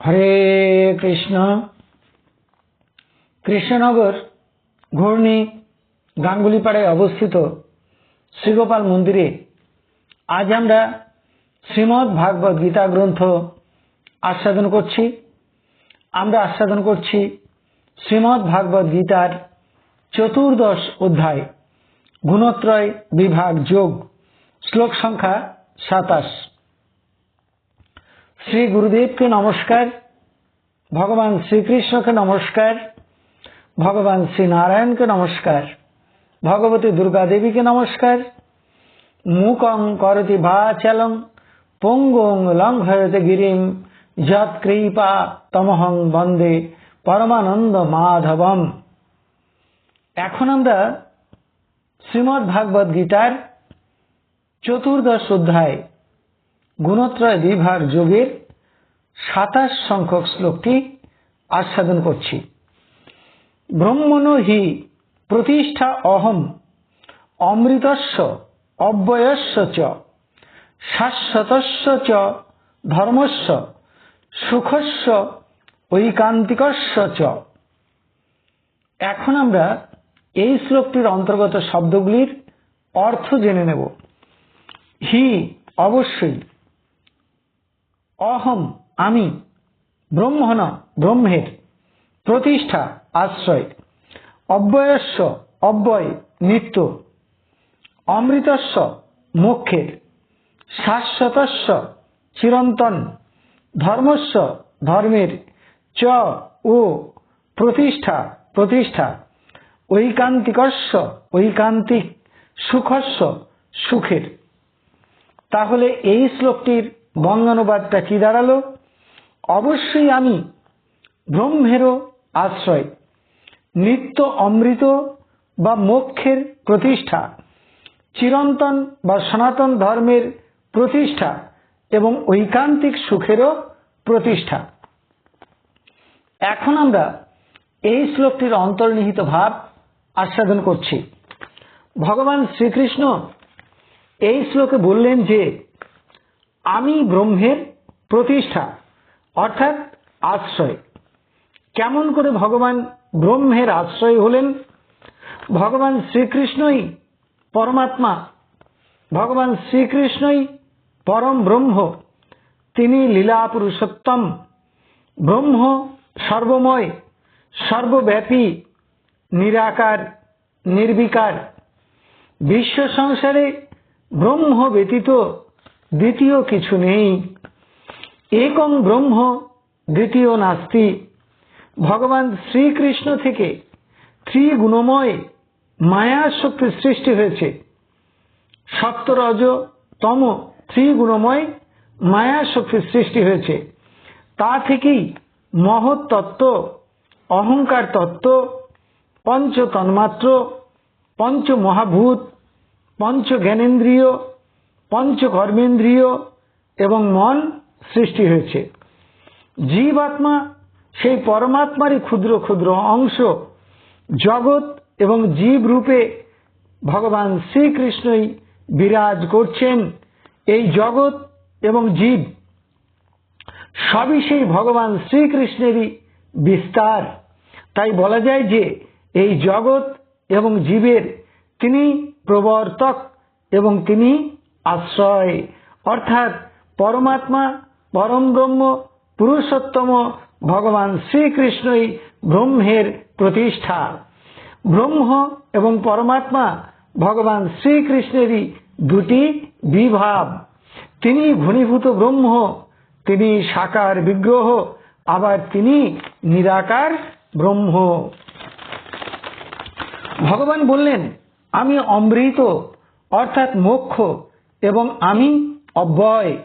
হরে কৃষ্ণ। কৃষ্ণনগর ঘূর্ণি গাঙ্গুলিপাড়ায় অবস্থিত শ্রীগোপাল মন্দিরে আজ আমরা শ্রীমৎ ভাগবত গীতা গ্রন্থ আস্বাদন করছি। আমরা আস্বাদন করছি শ্রীমৎ ভাগবত গীতার চতুর্দশ অধ্যায়, গুণত্রয় বিভাগ যোগ, শ্লোক সংখ্যা সাতাশ। শ্রী গুরুদেবকে নমস্কার, ভগবান শ্রীকৃষ্ণকে নমস্কার, ভগবান শ্রী নারায়ণকে নমস্কার, ভগবতী দুর্গা দেবীকে নমস্কার। মুকং করতি ভাচলং, পঙ্গং লঙ্ঘয়তে গিরিম, যৎ কৃপা তমহং বন্দে পরমানন্দ মাধবম। এখন আমরা শ্রীমৎ ভাগবত গীতার চতুর্দশ অধ্যায় গুণত্রয় বিভাগ যোগের সাতাশ সংখ্যক শ্লোকটি আস্বাদন করছি। ব্রহ্মণ হি প্রতিষ্ঠা অহম, অমৃতস্য অব্যয়স্য চ, শাশ্বতস্য চ ধর্মস্য, সুখস্য ঐকান্তিকস্য চ। এখন আমরা এই শ্লোকটির অন্তর্গত শব্দগুলির অর্থ জেনে নেব। হি অবশ্যই অহম, আমি, ব্রহ্মণ, ব্রহ্মের, প্রতিষ্ঠা, আশ্রয়, অব্যয়স্য, অব্যয়, নিত্য, অমৃতস্য, মোক্ষের, শাশ্বতস্য, চিরন্তন, ধর্মস্য, ধর্মের, চ, ও, প্রতিষ্ঠা প্রতিষ্ঠা, ঐকান্তিকস্য, ঐকান্তিক, সুখস্য, সুখের। তাহলে এই শ্লোকটির বঙ্গানুবাদটা কি দাঁড়াল? অবশ্যই আমি ব্রহ্মেরও আশ্রয়, নিত্য অমৃত বা মোক্ষের প্রতিষ্ঠা, চিরন্তন বা সনাতন ধর্মের প্রতিষ্ঠা এবং ঐকান্তিক সুখেরও প্রতিষ্ঠা। এখন আমরা এই শ্লোকটির অন্তর্নিহিত ভাব আস্বাদন করছি। ভগবান শ্রীকৃষ্ণ এই শ্লোকে বললেন যে আমি ব্রহ্মের প্রতিষ্ঠা, অর্থাৎ আশ্রয়। কেমন করে ভগবান ব্রহ্মের আশ্রয় হলেন? ভগবান শ্রীকৃষ্ণই পরমাত্মা, ভগবান শ্রীকৃষ্ণই পরম ব্রহ্ম, তিনি লীলা পুরুষোত্তম ব্রহ্ম সর্বময়, সর্বব্যাপী, নিরাকার, নির্বিকার। বিশ্ব সংসারে ব্রহ্ম ব্যতীত দ্বিতীয় কিছু নেই। একং ব্রহ্ম, দ্বিতীয় নাস্তি। ভগবান শ্রীকৃষ্ণ থেকে ত্রিগুণময় মায়া শক্তি সৃষ্টি হয়েছে। সপ্তরজ তম ত্রিগুণময় মায়া শক্তির সৃষ্টি হয়েছে। তা থেকেই মহৎ তত্ত্ব, অহংকার তত্ত্ব পঞ্চ তন্মাত্র পঞ্চ মহাভূত পঞ্চ জ্ঞানেন্দ্রিয় পঞ্চ কর্মেন্দ্রিয় এবং মন সৃষ্টি হয়েছে। জীবাত্মা সেই পরমাত্মারই ক্ষুদ্র ক্ষুদ্র অংশ, জগৎ এবং জীব রূপে ভগবান শ্রীকৃষ্ণই বিরাজ করছেন এই জগৎ এবং জীব। সবই সেই ভগবান শ্রীকৃষ্ণেরই বিস্তার। তাই বলা যায় যে এই জগৎ এবং জীবের তিনি প্রবর্তক এবং তিনি আশ্রয়, অর্থাৎ পরমাত্মা, পরম ব্রহ্ম, পুরুষোত্তম, ভগবান শ্রীকৃষ্ণই ব্রহ্মের প্রতিষ্ঠা। ব্রহ্ম এবং পরমাত্মা ভগবান শ্রীকৃষ্ণেরই দুটি বিভাব। তিনি ঘনীভূত ব্রহ্ম, তিনি সাকার বিগ্রহ, আবার তিনি নিরাকার ব্রহ্ম। ভগবান বললেন, আমি অমৃত, অর্থাৎ মোক্ষ এবং আমি অব্যয়।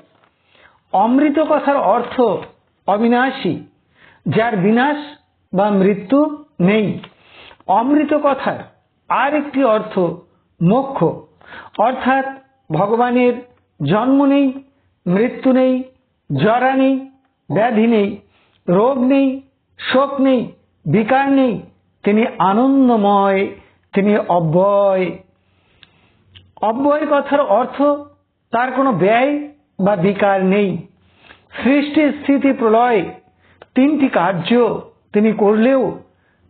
অমৃত কথার অর্থ অবিনাশী, যার বিনাশ বা মৃত্যু নেই। অমৃত কথার আর একটি অর্থ মোক্ষ, অর্থাৎ ভগবানের জন্ম নেই, মৃত্যু নেই, জরা নেই, ব্যাধি নেই, রোগ নেই, শোক নেই, বিকার নেই। তিনি আনন্দময়, তিনি অব্যয়। অব্যয় কথার অর্থ তার কোনো ব্যয় বা বিকার নেই। সৃষ্টি স্থিতি প্রলয়, তিনটি কার্য তিনি করলেও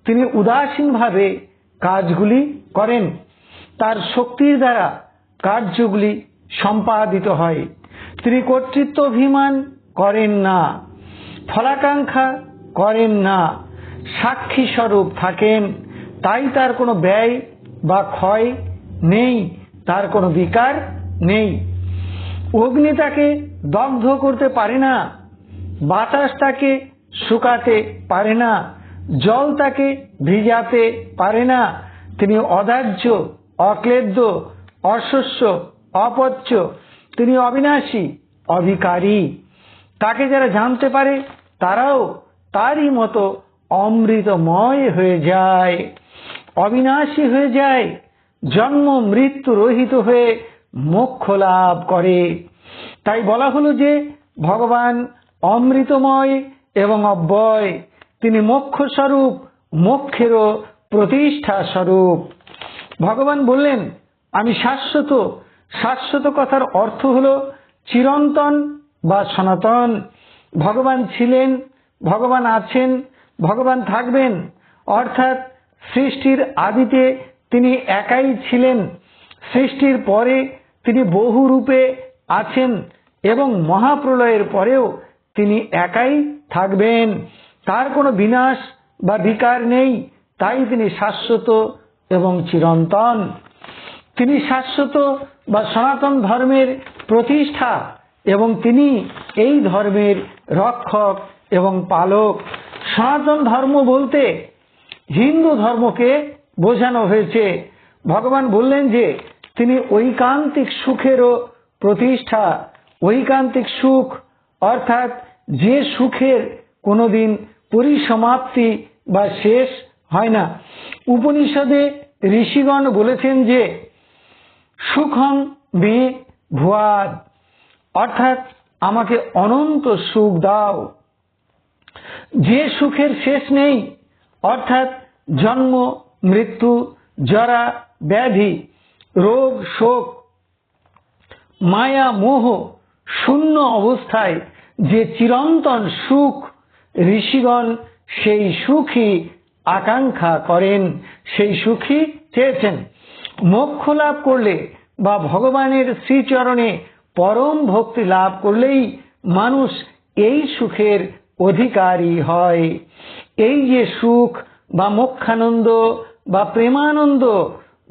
তিনি উদাসীনভাবে কাজগুলি করেন। তার শক্তির দ্বারা কার্যগুলি সম্পাদিত হয়। তিনি কর্তৃত্ব অভিমান করেন না, ফলাকাঙ্ক্ষা করেন না সাক্ষী স্বরূপ থাকেন। তাই তার কোনো ব্যয় বা ক্ষয় নেই। তার কোনো বিকার নেই। অগ্নি তাকে দগ্ধ করতে পারে না বাতাস তাকে শুকাতে পারে না জল তাকে ভিজাতে পারে না। তিনি অদাহ্য অক্লেদ্য, অশস্য, অপচ্য, তিনি অবিনাশী অধিকারী তাকে যারা জানতে পারে, তারাও তারই মতো অমৃতময় হয়ে যায়, অবিনাশী হয়ে যায়। জন্ম, মৃত্যু রহিত হয়ে মোক্ষ লাভ করে। তাই বলা হলো যে, ভগবান অমৃতময় এবং অব্যয়। তিনি মোক্ষ স্বরূপ, মোক্ষেরও প্রতিষ্ঠা স্বরূপ। ভগবান বললেন, আমি শাশ্বত। শাশ্বত কথার অর্থ হল চিরন্তন বা সনাতন। ভগবান ছিলেন, ভগবান আছেন, ভগবান থাকবেন। অর্থাৎ সৃষ্টির আদিতে তিনি একাই ছিলেন। সৃষ্টির পরে তিনি বহু রূপে আছেন এবং মহাপ্রলয়ের পরেও তিনি একাই থাকবেন। তার কোনো বিনাশ বা বিকার নেই, তাই তিনি শাশ্বত এবং চিরন্তন। তিনি শাশ্বত বা সনাতন ধর্মের প্রতিষ্ঠা এবং তিনি এই ধর্মের রক্ষক এবং পালক। সনাতন ধর্ম বলতে হিন্দু ধর্মকে বোঝানো হয়েছে। ভগবান বললেন যে, তিনি ঐকান্তিক সুখেরও প্রতিষ্ঠা। ঐকান্তিক সুখ, অর্থাৎ যে সুখের কোনোদিন পরিসমাপ্তি বা শেষ হয় না। উপনিষদে ঋষিগণ বলেছেন যে, সুখং বে ভুয়াদ, অর্থাৎ আমাকে অনন্ত সুখ দাও। যে সুখের শেষ নেই, অর্থাৎ জন্ম মৃত্যু, জরা, ব্যাধি, রোগ, শোক, মায়া, মোহ, শূন্য অবস্থায় যে চিরন্তন সুখ, ঋষিগণ সেই সুখী আকাঙ্ক্ষা করেন, সেই সুখী চেয়েছেন। মোক্ষ লাভ করলে বা ভগবানের শ্রীচরণে পরম ভক্তি লাভ করলেই মানুষ এই সুখের অধিকারী হয়। এই যে সুখ বা মোক্ষানন্দ বা প্রেমানন্দ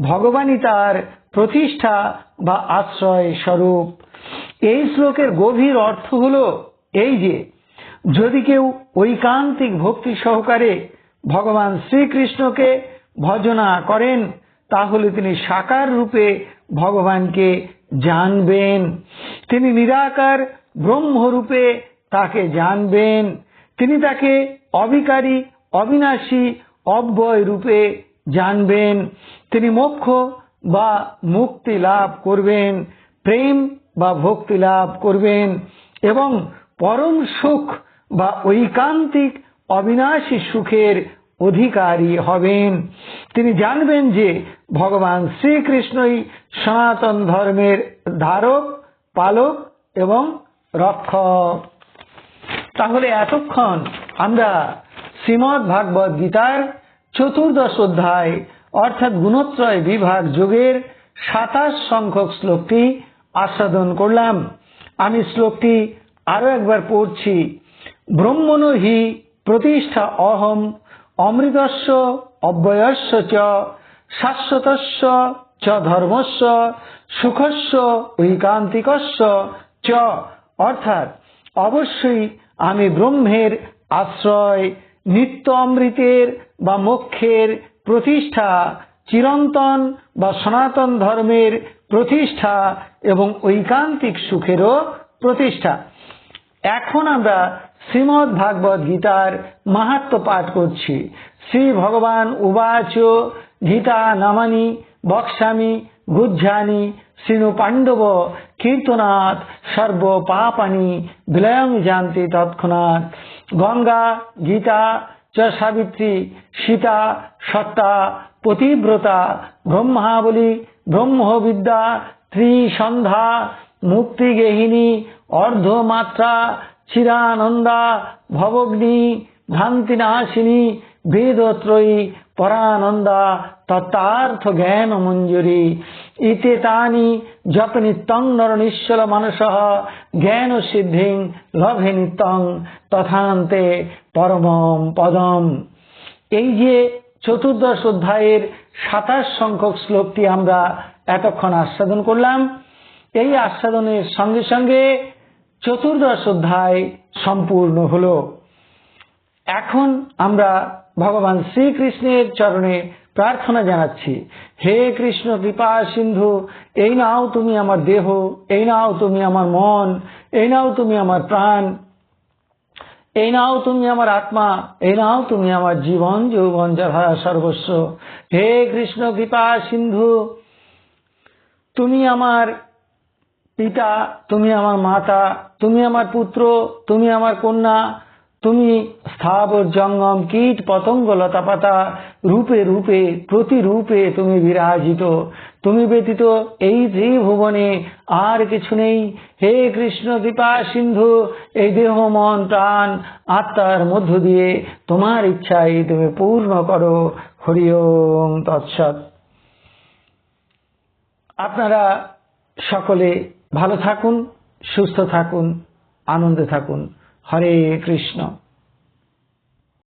ভগবানই তার প্রতিষ্ঠা বা আশ্রয় স্বরূপ। এই শ্লোকের গভীর অর্থ হল এই যে, যদি কেউ ঐকান্তিক ভক্তি সহকারে ভগবান শ্রীকৃষ্ণকে ভজনা করেন, তাহলে তিনি সাকার রূপে ভগবানকে জানবেন। তিনি নিরাকার ব্রহ্মরূপে তাকে জানবেন। তিনি তাকে অবিকারী অবিনাশী, অব্যয় রূপে জানবেন, তিনি মোক্ষ বা মুক্তি লাভ করবেন, প্রেম বা ভক্তি লাভ করবেন এবং পরম সুখ বা ঐকান্তিক অবিনাশী সুখের অধিকারী হবেন। তিনি জানবেন যে ভগবান শ্রীকৃষ্ণই সনাতন ধর্মের ধারক, পালক এবং রক্ষক। তাহলে এতক্ষণ আমরা শ্রীমৎ ভাগবত গীতার চতুর্দশ অধ্যায়, অর্থাৎ গুণত্রয় বিভাগ যোগের সাতাশ সংখ্যক শ্লোকটি আস্বাদন করলাম। আমি শ্লোকটি আরও একবার পড়ছি। ব্রহ্মণ হি প্রতিষ্ঠা অহম, অমৃতস্য অব্যয়স্য চ, শাশ্বতস্য চ ধর্মস্য, সুখস্য ঐকান্তিকস্য চ। অর্থাৎ, অবশ্যই আমি ব্রহ্মের আশ্রয় নিত্য অমৃতের বা মোক্ষের প্রতিষ্ঠা, চিরন্তন বা সনাতন ধর্মের প্রতিষ্ঠা এবং ঐকান্তিক সুখেরও প্রতিষ্ঠা। এখন আমরা শ্রীমৎ ভাগবত গীতার মাহাত্ম পাঠ করছি। শ্রী ভগবান উবাচ গীতা নামানি বক্সামি গুজ্জানি শ্রীনু পাণ্ডব কীর্তনাথ সর্ব পাপানি বিলয়ং জানতি তৎক্ষণাৎ। গঙ্গা, গীতা চ সাবিত্রী সীতা, সত্তা, পতিব্রতা, ব্রহ্মাবলী, ব্রহ্মবিদ্যা, ত্রিসন্ধ্যা মুক্তিগেহিনী অর্ধমাত্রা চিরানন্দা ভবগ্নি, ভ্রান্তিনাশিনী, বেদত্রয়ী পরানন্দা তত্তার্থ জ্ঞান মঞ্জুরি। ইতে তানি জপ নিত্যং নর নিশ্চল মানস জ্ঞান সিদ্ধিং লভে নিত্যং তথান্তে পরমম পদম। এই যে চতুর্দশ অধ্যায়ের সাতাশ সংখ্যক শ্লোকটি আমরা এতক্ষণ আস্বাদন করলাম, এই আস্বাদনের সঙ্গে সঙ্গে চতুর্দশ অধ্যায় সম্পূর্ণ হল। এখন আমরা ভগবান শ্রীকৃষ্ণের চরণে প্রার্থনা জানাচ্ছি। হে কৃষ্ণ, কৃপা, সিন্ধু, এই নাও তুমি আমার দেহ, এই নাও তুমি আমার মন, এই নাও তুমি আমার প্রাণ, এই নাও তুমি আমার আত্মা, এই নাও তুমি আমার জীবন, যৌবন যাহা সর্বস্ব। হে কৃষ্ণ, কৃপা, সিন্ধু, তুমি আমার পিতা, তুমি আমার মাতা, তুমি আমার পুত্র, তুমি আমার কন্যা তুমি স্থাবর জঙ্গম কীট পতঙ্গ লতাপাতা রূপে রূপে প্রতিরূপে তুমি বিরাজিত। তুমি ব্যতীত এই ত্রিভুবনে আর কিছু নেই। হে কৃষ্ণ কৃপা সিন্ধু, এই দেহ, মন, প্রাণ, আত্মার মধ্য দিয়ে তোমার ইচ্ছাই তুমি পূর্ণ করো। হরি ওম তৎসৎ। আপনারা সকলে ভালো থাকুন, সুস্থ থাকুন, আনন্দে থাকুন। হরে কৃষ্ণ।